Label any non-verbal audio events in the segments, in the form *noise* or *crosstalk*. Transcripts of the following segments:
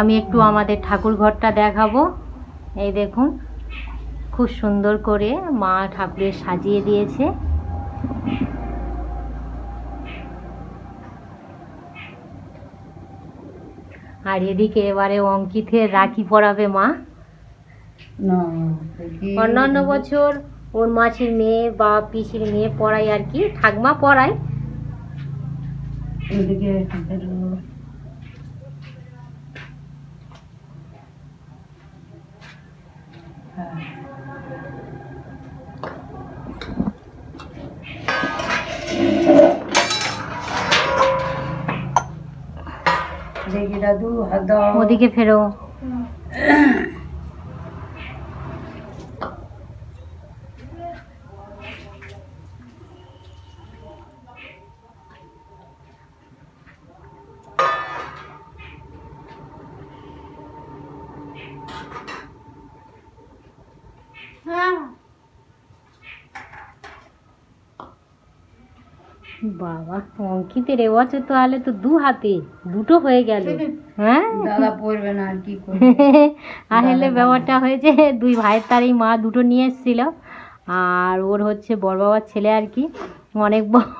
আমি একটু আমাদের ঠাকুর ঘরটা দেখাবো। এই দেখুন খুব সুন্দর করে মা ঠাকুরের সাজিয়ে দিয়েছে। আর এদিকে এবারে অঙ্কিতের রাখি পরাবে মা। অন্যান্য বছর ওর মাসির মেয়ে বা পিসির মেয়ে পড়ায় আর কি ঠাকমা পড়ায় এদিকে হ্যাঁ দেখি দাদু হাত দাও ওদিকে ফেরো বাবা অঙ্কিতের এবছর তো তাহলে তো দু হাতে দুটো হয়ে গেল। হ্যাঁ? দাদা পড়বে না আর কি *laughs* আসলে ব্যাপারটা হয়েছে দুই ভাইয়ের তারই মা দুটো নিয়ে এসেছিল। আর ওর হচ্ছে বড় বাবার ছেলে আর কি অনেক ব-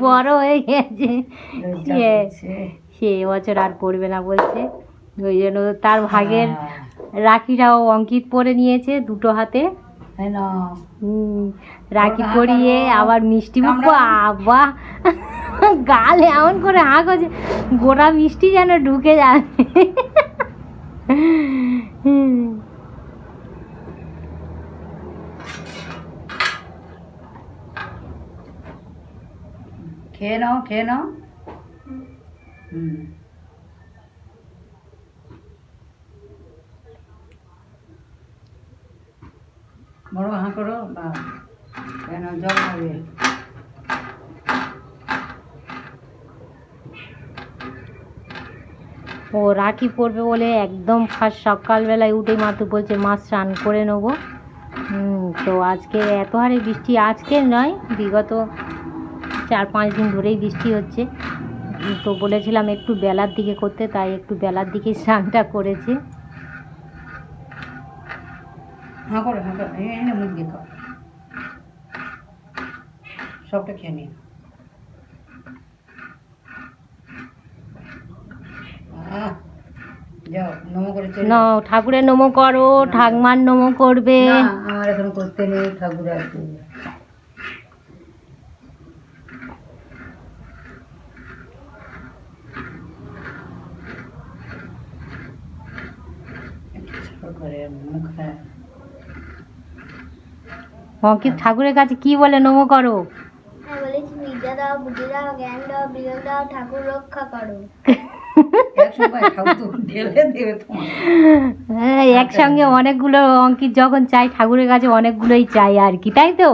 বড় হয়ে গেছে। সে এবছর আর পড়বে না বলছে। ওই জন্য তার ভাগের হ্যাঁ, রাখিটাও অঙ্কিত পরে নিয়েছে দুটো হাতে। রাখি পরিয়ে আবার মিষ্টি মুখ কামড়াও। গাল এমন করে হাঁ করছে গোটা মিষ্টি যেন ঢুকে যায় খেয়ে নাও খেয়ে নাও। হুম। বড় হাঁ করো, বা কেন জল ও রাখি পরবে বলে একদম ফার্স্ট সকালবেলায় উঠে মা তো বলছে, মা, স্নান করে নেব। তো আজকে এত হারে বৃষ্টি, আজকে নয়, বিগত চার পাঁচ দিন ধরেই বৃষ্টি হচ্ছে। তো বলেছিলাম একটু বেলার দিকে করতে, তাই একটু বেলার দিকে স্নানটা করেছে। হাঁ করো হাঁ করো, এই এনে মুখ দিয়ে খাও। সবটা খেয়ে নিন আহ, যাও নমো করে চলে ন। ঠাকুরের নমো করো ঠাকমার নমো করবে। আমার এখন করতে নেই ঠাকুর অঙ্কিত ঠাকুরের কাছে কি বলে নমো করো? হ্যাঁ বলেছি বিদ্যা দাও বুদ্ধি দাও জ্ঞান দাও বিবেক দাও ঠাকুর রক্ষা করো। *laughs* হ্যাঁ একসঙ্গে অনেকগুলো অঙ্কিত যখন চাই ঠাকুরের কাছে অনেকগুলোই চাই আর কি তাই তো?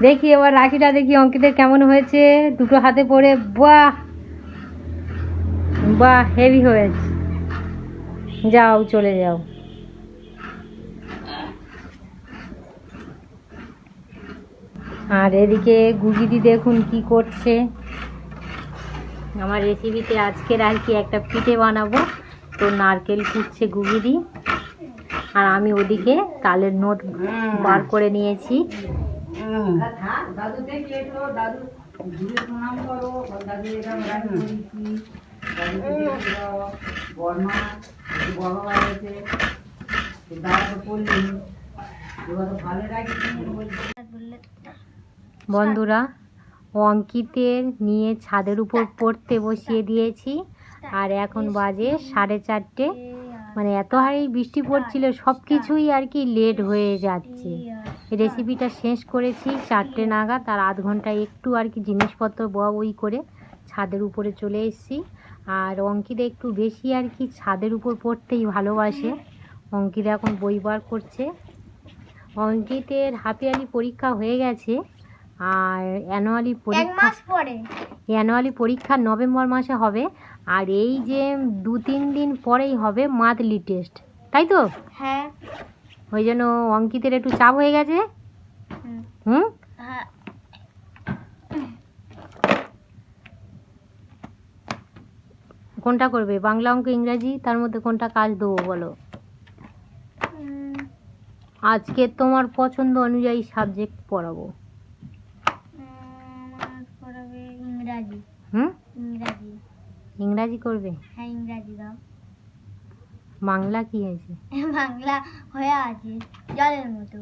দেখি এবার রাখিটা দেখি অঙ্কিতের কেমন হয়েছে। দুটো হাতে পরে বাহ! বাহ হেভি হয়েছে। যাও চলে যাও। আর এদিকে গুগিদি দেখুন কি করছে। আমার রেসিপিতে আজকের আর কি একটা পিঠে বানাবো। তো নারকেল কুটছে গুগিদি আর আমি ওদিকে তালের নোট বার করে নিয়েছি। বন্ধুরা অঙ্কিতের নিয়ে ছাদের উপর পড়তে বসিয়ে দিয়েছি। আর এখন বাজে সাড়ে চারটে। মানে এত হারে বৃষ্টি পড়ছিল সব কিছুই আর কি লেট হয়ে যাচ্ছে। রেসিপিটা শেষ করেছি চারটে নাগাদ, আর আধ ঘণ্টা একটু আর কি জিনিসপত্র বই করে ছাদের উপরে চলে এসেছি। আর অঙ্কিতা একটু বেশি আর কি ছাদের উপর পড়তেই ভালোবাসে। অঙ্কিতা এখন বই বার করছে। অঙ্কিতের হাফিয়ালি পরীক্ষা হয়ে গেছে। আর অ্যানুয়ালি পরীক্ষা পরে। অ্যানুয়ালি পরীক্ষা নভেম্বর মাসে হবে। আর এই যে দু তিন দিন পরেই হবে মান্থলি টেস্ট তাই তো? হ্যাঁ। ওই জন্য অঙ্কিতের একটু চাপ হয়ে গেছে? হুম। হুম হ্যাঁ। কোনটা করবে? বাংলা অঙ্ক ইংরাজি? তার মধ্যে কোনটা কাজ দেবো বলো? আজকে তোমার পছন্দ অনুযায়ী সাবজেক্ট পড়াবো উম, আমার পড়াবে ইংরাজি। হুম? ইংরাজি। ইংরাজি করবে? হ্যাঁ ইংরাজি দাও। বাংলা কি হয়েছে? *laughs* বাংলা হয়ে আছে জলের মতো।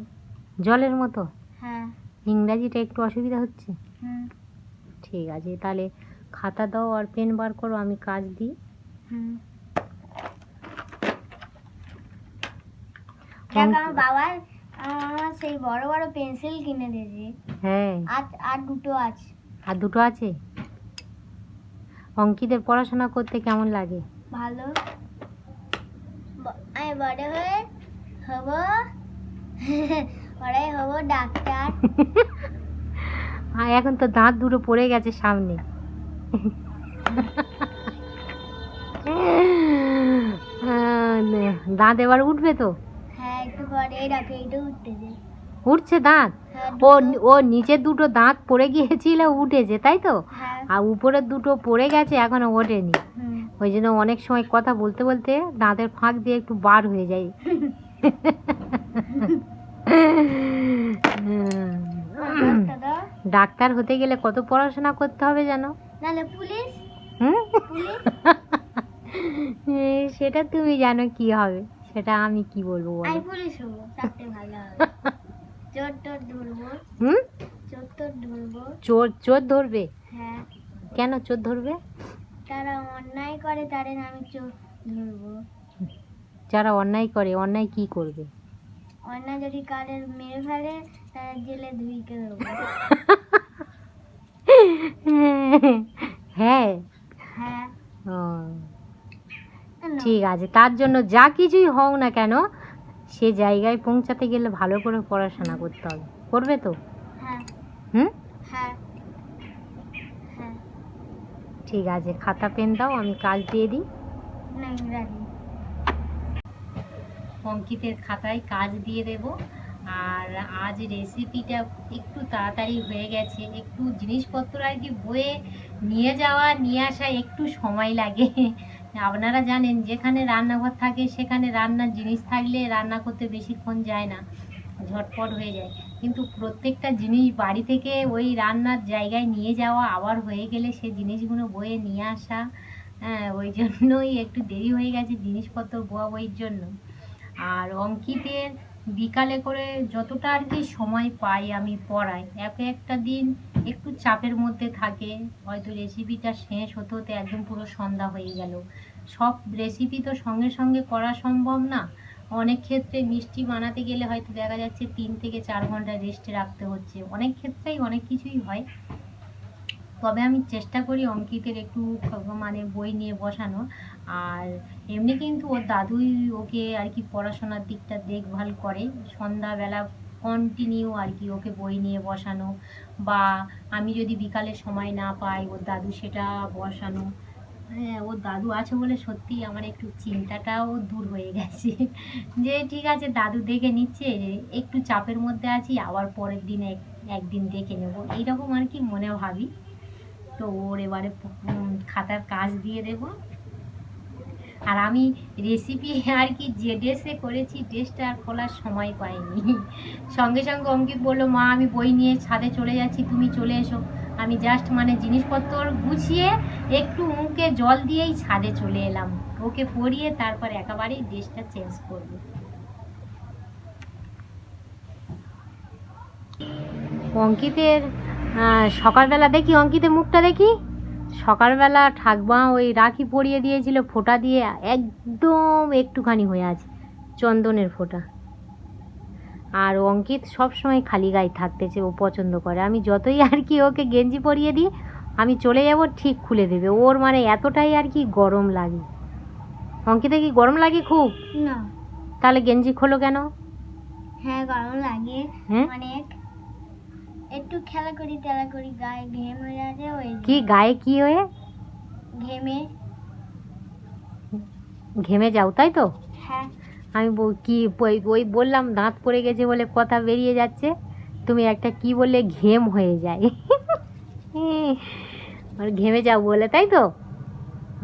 জলের মতো? হ্যাঁ। ইংরাজিটা একটু অসুবিধা হচ্ছে? হুম। ঠিক আছে তাহলে খাতা দাও আর পেন বার করো আমি কাজ দিই। হুম। আমার বাবার আমার সেই বড় বড় পেন্সিল কিনে দিয়েছে। হ্যাঁ। আর আর দুটো আছে। আর দুটো আছে? অঙ্কিতের পড়াশোনা করতে কেমন লাগে? ভালো। আমি বড় হয়ে হব। বড় হব ডাক্তার। *laughs* এখন তো দাঁত দুটো পড়ে গেছে সামনে। *laughs* দাঁত এবার উঠবে তো? হ্যাঁ একটু পরে রাখে এইটা উঠতেছে উঠছে দাঁত? ও ও নিচের দুটো দাঁত পড়ে গিয়েছিল উঠেছে তাই তো? হ্যাঁ। আর উপরের দুটো পড়ে গেছে এখনও ওঠেনি। ওই জন্য অনেক সময় কথা বলতে বলতে দাঁতের ফাঁক দিয়ে একটু বার হয়ে যায় *laughs* ডাক্তার হতে গেলে কত পড়াশোনা করতে হবে জানো? পুলিশ? এ, সেটা তুমি জানো কি হবে সেটা আমি কি বলব বলো? পুলিশ ভালো *laughs* হুম? চোর চোর ধরবে? হ্যাঁ। কেন চোর ধরবে? তারা অন্যায় করে তাদের আমি চোর ধরবো। যারা অন্যায় করে অন্যায় কি করবে? অন্যায় যদি কাদের মেরে ফেলে তারা জেলে ধুইকে দেবো হ্যাঁ। হ্যাঁ। ঠিক আছে তার জন্য যা কিছুই হোক না কেন সে জায়গায় পৌঁছাতে গেলে ভালো করে পড়াশোনা করতে হবে। করবে তো? হ্যাঁ। হুম? হ্যাঁ। হ্যাঁ। ঠিক আছে খাতা পেন দাও আমি কাজ দিয়ে দিই। অঙ্কিতের খাতায় কাজ দিয়ে দেব। আর আজ রেসিপিটা একটু তাড়াতাড়ি হয়ে গেছে। একটু জিনিসপত্র আর কি বয়ে নিয়ে যাওয়া নিয়ে আসা একটু সময় লাগে। আপনারা জানেন, যেখানে রান্নাঘর থাকে, সেখানে রান্নার জিনিস থাকলে রান্না করতে বেশিক্ষণ যায় না। ঝটপট হয়ে যায়। কিন্তু প্রত্যেকটা জিনিস বাড়ি থেকে ওই রান্নার জায়গায় নিয়ে যাওয়া আবার হয়ে গেলে সে জিনিসগুলো বয়ে নিয়ে আসা হ্যাঁ ওই জন্যই একটু দেরি হয়ে গেছে জিনিসপত্র বোয়া বইয়ের জন্য। আর অঙ্কিতের বিকালে করে যতটা আর কি সময় পাই আমি পড়াই। এক একটা দিন একটু চাপের মধ্যে থাকে, হয়তো রেসিপিটা শেষ হতে হতে একদম পুরো সন্ধ্যা হয়ে গেল। সব রেসিপি তো সঙ্গে সঙ্গে করা সম্ভব না। অনেক ক্ষেত্রে মিষ্টি বানাতে গেলে হয়তো দেখা যাচ্ছে তিন থেকে চার ঘণ্টা রেস্টে রাখতে হচ্ছে। অনেক ক্ষেত্রেই অনেক কিছুই হয়। তবে আমি চেষ্টা করি অঙ্কিতের একটু মানে বই নিয়ে বসানো আর এমনি কিন্তু ওর দাদুই ওকে আর কি পড়াশোনার দিকটা দেখভাল করে। সন্ধ্যাবেলা কন্টিনিউ আর কি ওকে বই নিয়ে বসানো বা আমি যদি বিকালে সময় না পাই, ওর দাদু সেটা বসানো। হ্যাঁ ওর দাদু আছে বলে সত্যি আমার একটু চিন্তাটাও দূর হয়ে গেছে। যে ঠিক আছে, দাদু দেখে নিচ্ছে, একটু চাপের মধ্যে আছি, আবার পরের দিন এক, একদিন দেখে নেব। এইরকম আর কি মনে ভাবি। তো ওর এবারে খাতার কাজ দিয়ে দেব। আর আমি রেসিপি *laughs* আর কি যে ড্রেসে করেছি ড্রেসটা আর খোলার সময় পাইনি। সঙ্গে সঙ্গে অঙ্কিত বলল, মা, আমি বই নিয়ে ছাদে চলে যাচ্ছি, তুমি চলে এসো। আমি জাস্ট মানে জিনিসপত্র গুছিয়ে একটু মুখে জল দিয়েই ছাদে চলে এলাম। ওকে পরিয়ে তারপর একেবারেই ড্রেসটা চেঞ্জ করব। অঙ্কিতের সকালবেলা দেখি, অঙ্কিতের মুখটা দেখি? সকালবেলা ঠাকমা ওই রাখি পরিয়ে দিয়েছিল ফোঁটা দিয়ে একদম একটুখানি হয়ে আছে চন্দনের ফোঁটা। আর অঙ্কিত সবসময় খালি গায়ে থাকতেছে ও পছন্দ করে। আমি যতই আর কি ওকে গেঞ্জি পরিয়ে দিই আমি চলে যাব ঠিক খুলে দেবে। ওর মানে এতটাই আর কি গরম লাগে। অঙ্কিতে কি গরম লাগে খুব? না। তাহলে গেঞ্জি খোলো কেন? হ্যাঁ গরম লাগে। হ্যাঁ? অনেক একটু খেলা করি টেলা করি গায়ে ঘেম হয়ে যাচ্ছে ওই কি গায়ে কি হয়ে ঘেমে। ঘেমে যাও তাই তো? হ্যাঁ। আমি কি ওই ওই বললাম দাঁত পড়ে গেছে বলে কথা বেরিয়ে যাচ্ছে। তুমি একটা কি বললে ঘেম হয়ে যায়। আর ঘেমে যাও বলে তাই তো?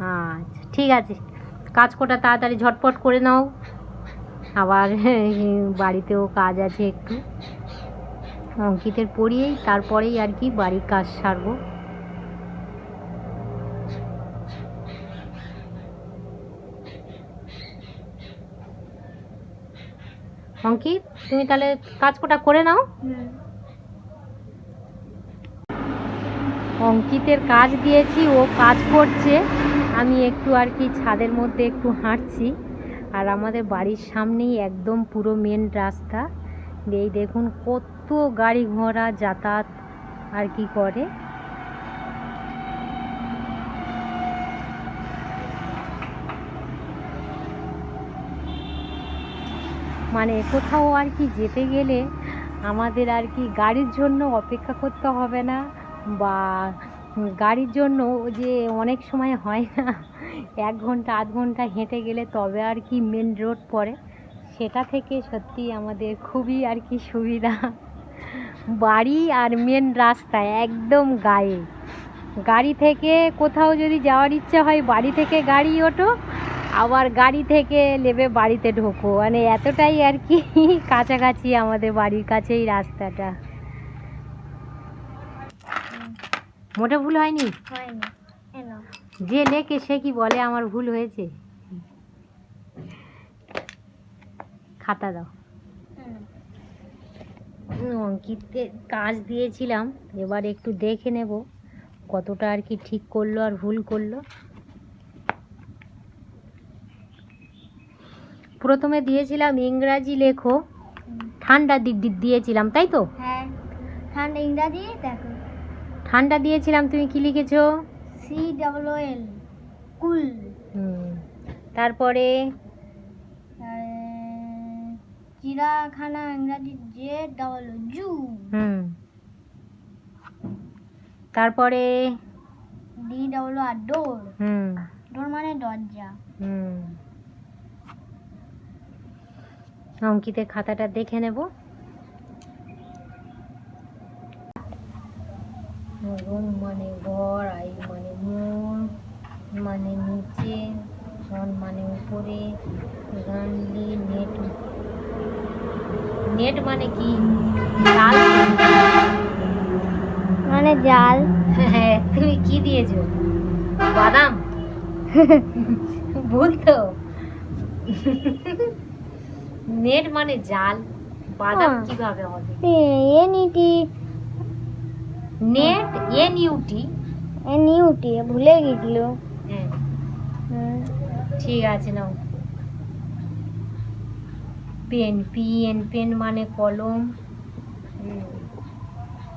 আচ্ছা ঠিক আছে। কাজ কোটা তাড়াতাড়ি ঝটপট করে নাও। আবার বাড়িতেও কাজ আছে একটু। অঙ্কিতের পড়িয়েই তারপরেই আর কি বাড়ির কাজ সারবো। অঙ্কিত, তুমি তাহলে কাজ কোটা করে নাও। অঙ্কিতের কাজ দিয়েছি, ও কাজ করছে। আমি একটু আর কি ছাদের মধ্যে একটু হাঁটছি। আর আমাদের বাড়ির সামনেই একদম পুরো মেন রাস্তা। এই দেখুন কত গাড়ি ঘোড়া যাতায়াত আর কি করে? মানে কোথাও আর কি যেতে গেলে আমাদের আর কি গাড়ির জন্য অপেক্ষা করতে হবে না বা গাড়ির জন্য যে অনেক সময় হয় না, এক ঘণ্টা, আধ ঘণ্টা হেঁটে গেলে তবে আর কি মেন রোড পড়ে। সেটা থেকে সত্যি আমাদের খুবই আর কি সুবিধা। বাড়ি আর মেন রাস্তা একদম গায়ে। গাড়ি থেকে কোথাও যদি যাওয়ার ইচ্ছা হয় বাড়ি থেকে গাড়ি ওঠো আবার গাড়ি থেকে নেবে বাড়িতে ঢোকো। মানে এতটাই আর কি *laughs* কাছাকাছি আমাদের বাড়ির কাছেই রাস্তাটা। মোটা ভুল হয়নি? যে লেখে সে কি বলে? আমার ভুল হয়েছে? খাতা দাও। অঙ্কিতকে কাজ দিয়েছিলাম এবার একটু দেখে নেব কতটা আর কি ঠিক করল আর ভুল করল। প্রথমে দিয়েছিলাম ইংরাজি লেখো ঠান্ডা দিক দিক দিয়েছিলাম তাই তো? হ্যাঁ ঠান্ডা ইংরাজি দেখো। ঠান্ডা দিয়েছিলাম তুমি কি লিখেছো? C double L cool. তারপরে চিড়াখানা ইংরাজি জে ডাবল জু। হুম। তারপরে ডি ডাবল আর ডোর। হুম। ডোর মানে দরজা। হুম। অঙ্কিতের খাতাটা দেখে নেব। মানে ঘর আই মানে মোড় মানে নিচে সন মানে উপরে গানলি নেট নেট মানে কি? জাল মানে জাল। হ্যাঁ তুমি কি দিয়েছ? বাদাম? ভুল তো। নেট মানে জাল বাদাম হ্যাঁ। কীভাবে হবে? এ নিটি নেট এন ইউটি এ নিউটি ভুলে গেছিল। হ্যাঁ। ঠিক আছে নাও। পেন পিএন পেন মানে কলম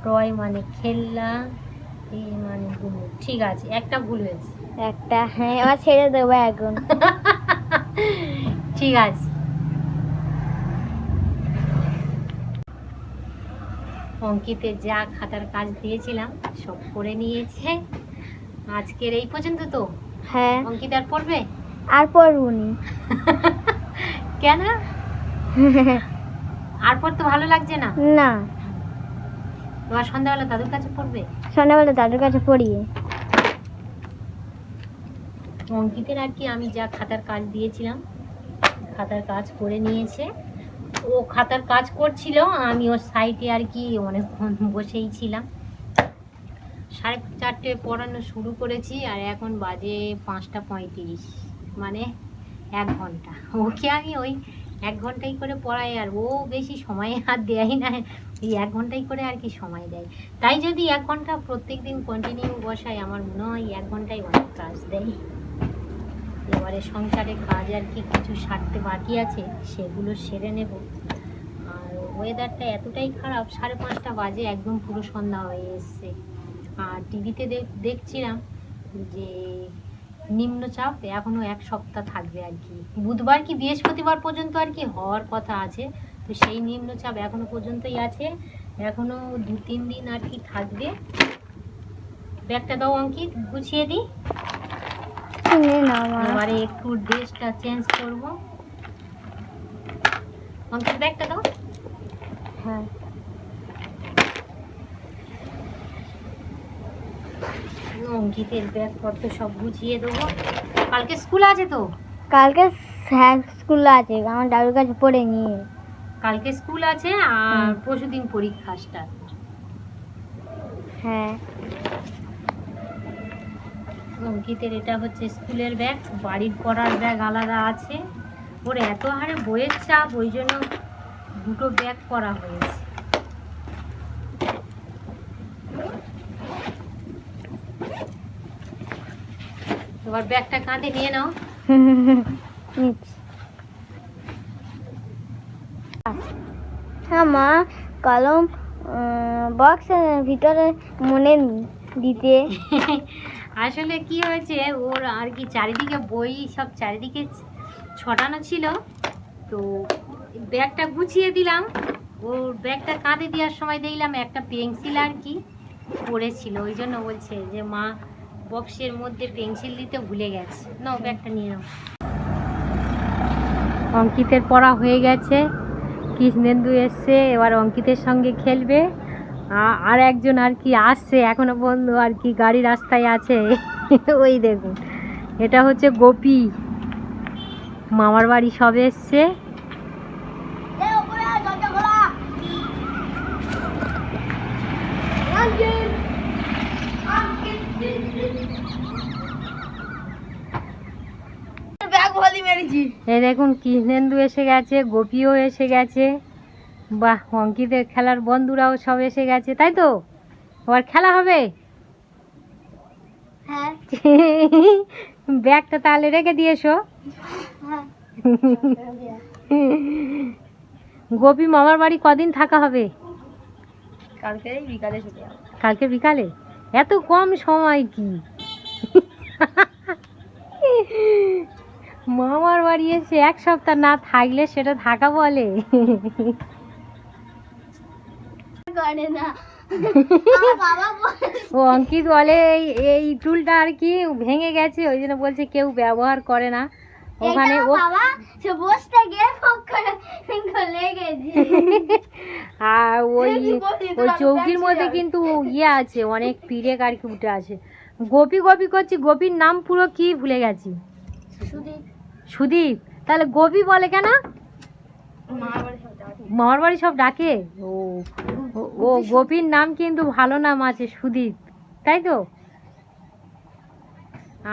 টয় মানে খেলনা এই মানে গুলো ঠিক আছে একটা ভুল হয়েছে। একটা হ্যাঁ এবার ছেড়ে দেবো এখন। ঠিক আছে। অঙ্কিতে যা খাতার কাজ দিয়েছিলাম সব করে নিয়েছে। আজকের এই পর্যন্ত তো? হ্যাঁ। অঙ্কিত আর পড়বে? আর পড়বনি কেন? *laughs* আর পড়তে ভালো লাগছে না? না। এবার সন্ধ্যাবেলা দাদুর কাছে পড়বে? সন্ধ্যাবেলা দাদুর কাছে পড়িয়ে। অঙ্কিতের আর কি আমি যা খাতার কাজ দিয়েছিলাম খাতার কাজ করে নিয়েছে। ও খাতার কাজ করছিল আমি ওর সাইডে আর কি অনেকক্ষণ বসেই ছিলাম। সাড়ে চারটে পড়ানো শুরু করেছি আর এখন বাজে পাঁচটা পঁয়ত্রিশ মানে এক ঘণ্টা। ওকে আমি ওই এক ঘন্টাই করে পড়ায় আর ও বেশি সময় হাত দেয় না। এই এক ঘন্টাই করে আর কি সময় দেয়। তাই যদি এক ঘণ্টা প্রত্যেক দিন কন্টিনিউ বসাই আমার মনে হয় এক ঘন্টায় অনেক কাজ দেয়। এবারে সংসারে কাজ আর কি কিছু সারতে বাকি আছে, সেগুলো সেরে নেব। আর ওয়েদারটা এতটাই খারাপ, সাড়ে পাঁচটা বাজে একদম পুরো সন্ধ্যা হয়ে এসছে। আর টিভিতে দেখছিলাম যে নিম্নচাপ এখনও এক সপ্তাহ থাকবে আর কি। বুধবার কি বৃহস্পতিবার পর্যন্ত আর কি হওয়ার কথা আছে তো সেই নিম্নচাপ এখনও পর্যন্তই আছে এখনও দু তিন দিন আর কি থাকবে। ব্যাগটা দাও অঙ্কিত গুছিয়ে দিই এবারে একটু ড্রেসটা চেঞ্জ করব। অঙ্কিত ব্যাগটা দাও। হ্যাঁ। অঙ্কিতের ব্যাগপত্র সব গুছিয়ে দেবো। কালকে স্কুল আছে তো? কালকে স্যার স্কুল আছে। আমার দাদুর কাছে পড়ে নিয়ে কালকে স্কুল আছে আর পরশুদিন পরীক্ষা স্টার্ট হ্যাঁ। অঙ্কিতের এটা হচ্ছে স্কুলের ব্যাগ বাড়ির পড়ার ব্যাগ আলাদা আছে। ওর এত হারে বইয়ের চাপ ওই জন্য দুটো ব্যাগ করা হয়েছে। এবার ব্যাগটা কাঁধে নিয়ে নাও। হ্যাঁ মা কলম বক্সের ভিতরে মনে দিতে। *laughs* আসলে কি হয়েছে ওর আর কি চারিদিকে বই সব চারিদিকে ছড়ানো ছিল। তো ব্যাগটা গুছিয়ে দিলাম। ওর ব্যাগটা কাঁধে দেওয়ার সময় দেখলাম একটা পেন্সিল আর কি পড়েছিল। ওই জন্য বলছে যে মা বক্সের মধ্যে পেন্সিল দিতে ভুলে গেছে। নাও ব্যাগটা নিয়ে নাও। অঙ্কিতের পড়া হয়ে গেছে। কৃষ্ণেন্দু এসছে এবার অঙ্কিতের সঙ্গে খেলবে। আর একজন আর কি আসছে এখনও বন্ধু আর কি গাড়ি রাস্তায় আছে। *laughs* ওই দেখুন এটা হচ্ছে গোপী। মামার বাড়ি সবে এসছে। এই দেখুন কৃষ্ণেন্দু এসে গেছে গোপীও এসে গেছে। বাহ অঙ্কিতের খেলার বন্ধুরাও সব এসে গেছে তাই তো? আবার খেলা হবে? হ্যাঁ। *laughs* ব্যাগটা তাহলে রেখে দিয়েছ হ্যাঁ। গোপী মামার বাড়ি কদিন থাকা হবে? কালকে বিকালে কালকে বিকালে? এত কম সময় কি? *laughs* মামার বাড়ি এসে এক সপ্তাহ না থাকলে সেটা থাকা বলে। *laughs* ও অঙ্কিত বলে এই এই টুলটা আর কি ভেঙে গেছে ওই জন্য বলছে কেউ ব্যবহার করে না। ওখানে ও *laughs* আর ওই? ওই চৌকির মধ্যে কিন্তু ইয়ে আছে অনেক পিরেক আর কি উঠে আছে গোপী গোপী করছি গোপীর নাম পুরো কি ভুলে গেছি। সুদীপ তাহলে গোপী বলে কেন? মামার বাড়ি সব ডাকে। ও ও- গোপীর নাম কিন্তু ভালো নাম আছে সুদীপ তাই তো?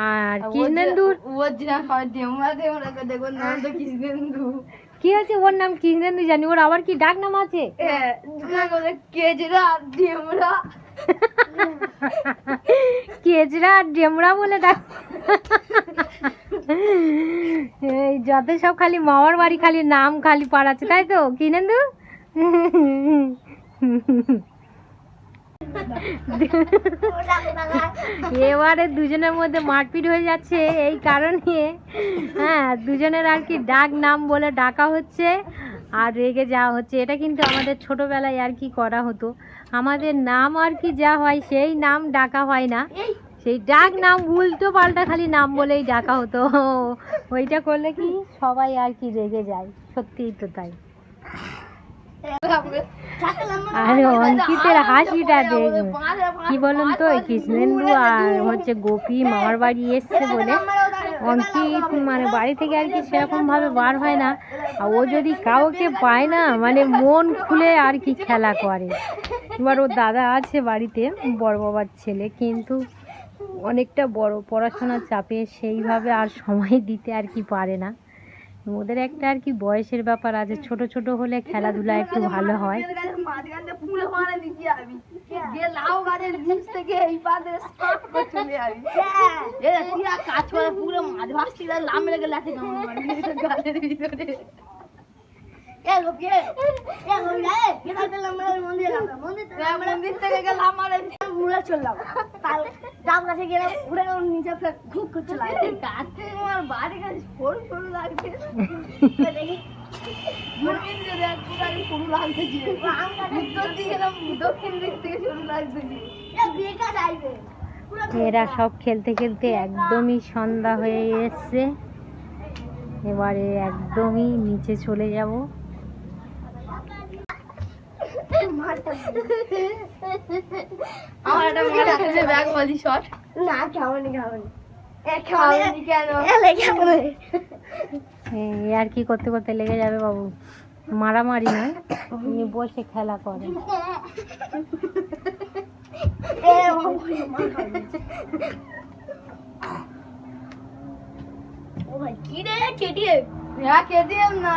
আর কৃষ্ণেন্দুর ও জিরা খাওয়া ডেমরা ডেমরা করে দেখো নাম তো কৃষ্ণেন্দু। কি আছে ওর নাম কি জানি ওর আবার কি ডাক নাম আছে? না কেজরা ডেমরা। কেজরা আর ডেমরা বলে ডাক। এই যত সব খালি মামার বাড়ি খালি নাম খালি পাড়াচ্ছে তাই তো? কিনেন্দু এবারে দুজনের মধ্যে মারপিট হয়ে যাচ্ছে, এই কারণে। হ্যাঁ দুজনের আর কি ডাক নাম বলে ডাকা হচ্ছে আর রেগে যাওয়া হচ্ছে। এটা কিন্তু আমাদের ছোটবেলায় আর কি করা হতো। আমাদের নাম আর কি যা হয়, সেই নাম ডাকা হয় না। সেই ডাক নাম উল্টো পাল্টা খালি নাম বলেই ডাকা হতো। ওইটা করলে কি সবাই আর কি রেগে যায়। সত্যিই তো তাই। আর অঙ্কিতের হাসিটা দেখুন কি বলুন তো কৃষ্ণেন্দু আর হচ্ছে গোপী মামার বাড়ি এসছে বলে অঙ্কিত মানে বাড়ি থেকে আর কি সেরকম ভাবে বার হয় না। আর ও যদি কাউকে পায় না মানে মন খুলে আর কি খেলা করে। এবার ওর দাদা আছে বাড়িতে বড় বাবার ছেলে কিন্তু অনেকটা বড় পড়াশোনার চাপে সেইভাবে আর সময় দিতে আর কি পারে না। ওদের একটা আর কি বয়সের ব্যাপার আছে ছোট ছোট হলে খেলাধুলা একটু ভালো হয় মন্দির থেকে গেলাম উড়ে চললাম। তার জাম গাছে গেলাম উড়ে নিচে ফের ঘুক গাছ আমার বাড়ি গাছ সরু সরু লাগছে। দেখি। দূরবীন দিয়ে পুরো সরু লাগতেছে উত্তর দিকে দক্ষিণ দিক থেকে সরু লাগতেছে বেকার আইবে এরা সব খেলতে খেলতে একদমই সন্ধ্যা হয়ে এসছে। এবারে একদমই নিচে চলে যাব। আমার একটা মনে আছে ব্যাগ বলি শট না খাওয়ানি খাওয়ানি। খাওনি কেন? এই আর কি করতে করতে লেগে যাবে বাবু। মারামারি নয় বসে খেলা করে। কি রে কেটিএম হ্যাঁ কেটিএম না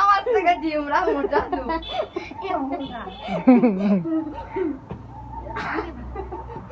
আমার থেকে জেমরা মোটা তো *laughs* *laughs*